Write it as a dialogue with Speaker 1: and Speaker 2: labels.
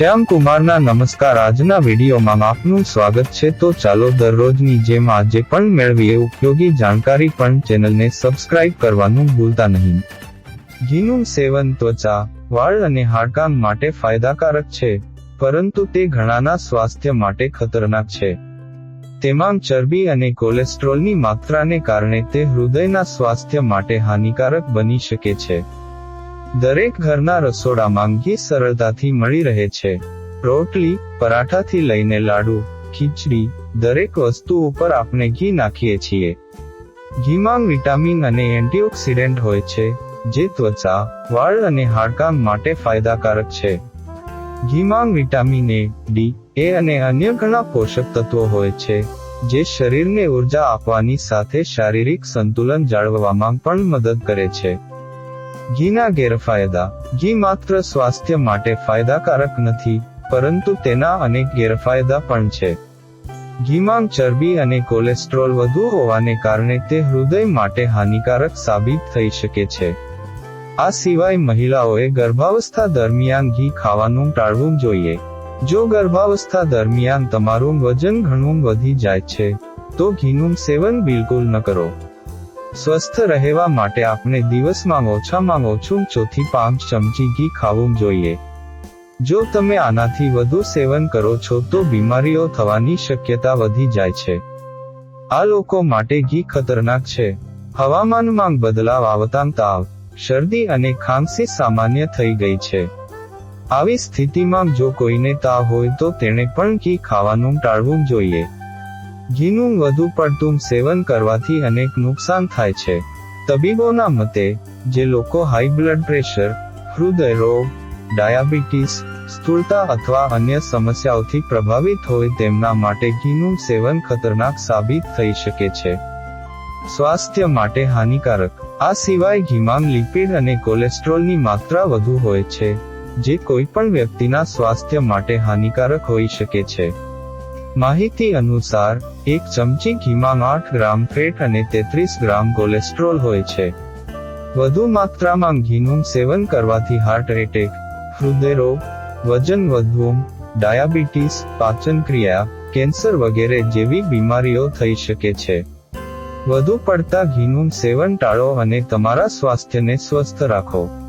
Speaker 1: શ્યામ કુમારના નમસ્કાર આજના વિડીયોમાં આપનું સ્વાગત છે. તો ચાલો દરરોજની જેમ આજે પણ મેળવીએ ઉપયોગી જાણકારી પણ ચેનલને સબસ્ક્રાઇબ કરવાનું ભૂલતા નહીં. ઘીનું સેવન ત્વચા, વાળ અને હાડકાં માટે ફાયદાકારક છે, પરંતુ તે ઘણાના સ્વાસ્થ્ય માટે ખતરનાક છે. તેમાં ચરબી અને કોલેસ્ટ્રોલની માત્રાને કારણે તે હૃદયના સ્વાસ્થ્ય માટે હાનિકારક બની શકે છે. દરેક ઘરના રસોડામાં ઘી સરળતાથી મળી રહે છે. રોટલી, પરાઠાથી લઈને લાડુ, ખીચડી, દરેક વસ્તુ ઉપર આપણે ઘી નાખીએ છીએ. ઘીમાં વિટામિન અને એન્ટીઓક્સિડન્ટ હોય છે, જે ત્વચા, વાળ અને હાડકાં માટે ફાયદાકારક છે. ઘીમાં વિટામિન એ ડી એ અને અન્ય ઘણા પોષક તત્વો હોય છે, જે શરીરને ઊર્જા આપવાની સાથે શારીરિક સંતુલન જાળવવામાં પણ મદદ કરે છે. ઘીના ગેરફાયદા. ઘી માત્ર સ્વાસ્થ્ય માટે ફાયદાકારક નથી, પરંતુ તેના અનેક ગેરફાયદા પણ છે. ઘીમાં ચરબી અને કોલેસ્ટ્રોલ વધુ હોવાને કારણે તે હૃદય માટે હાનિકારક સાબિત થઈ શકે છે. આ સિવાય મહિલાઓએ ગર્ભાવસ્થા દરમિયાન ઘી ખાવાનું ટાળવું જોઈએ. જો ગર્ભાવસ્થા દરમિયાન તમારું વજન ઘણું વધી જાય છે, તો ઘીનું સેવન બિલકુલ ન કરો. સ્વસ્થ રહેવા માટે આપણે દિવસમાં ઓછામાં ઓછું ચોથી પાંચ ચમચી ઘી ખાવું જોઈએ. જો તમે આનાથી વધુ સેવન કરો છો તો બીમારીઓ થવાની શક્યતા વધી જાય છે. આ લોકો માટે ઘી ખતરનાક છે. હવામાનમાં બદલાવ આવતાં તાવ, શરદી અને ખાંસી સામાન્ય થઈ ગઈ છે. આવી સ્થિતિમાં જો કોઈને તાવ હોય તો તેણે પણ ઘી ખાવાનું ટાળવું જોઈએ. ઘીનું વધુ પડતું સેવન કરવાથી અનેક નુકસાન થાય છે. તબીબોના મતે, જે લોકો હાઈ બ્લડ પ્રેશર હૃદય રોગ ડાયાબિટીસ સ્થૂળતા અથવા અન્ય સમસ્યાઓથી પ્રભાવિત હોય તેમના માટે ઘીનું સેવન ખતરનાક સાબિત થઈ શકે છે. સ્વાસ્થ્ય માટે હાનિકારક. આ સિવાય ઘીમાં લિપિડ અને કોલેસ્ટ્રોલની માત્રા વધુ હોય છે, જે કોઈપણ વ્યક્તિના સ્વાસ્થ્ય માટે હાનિકારક હોઈ શકે છે. માહિતી અનુસાર, એક ચમચી ઘીમાં આઠ ગ્રામ ફેટ અને તેત્રીસ ગ્રામ કોલેસ્ટ્રોલ હોય છે. વધુ માત્રામાં ઘીનું સેવન કરવાથી હાર્ટ એટેક હૃદય રોગ, વજન વધવું, ડાયાબિટીસ પાચન ક્રિયા કેન્સર વગેરે જેવી બીમારીઓ થઈ શકે છે. વધુ પડતા ઘીનું સેવન ટાળો અને તમારા સ્વાસ્થ્યને સ્વસ્થ રાખો.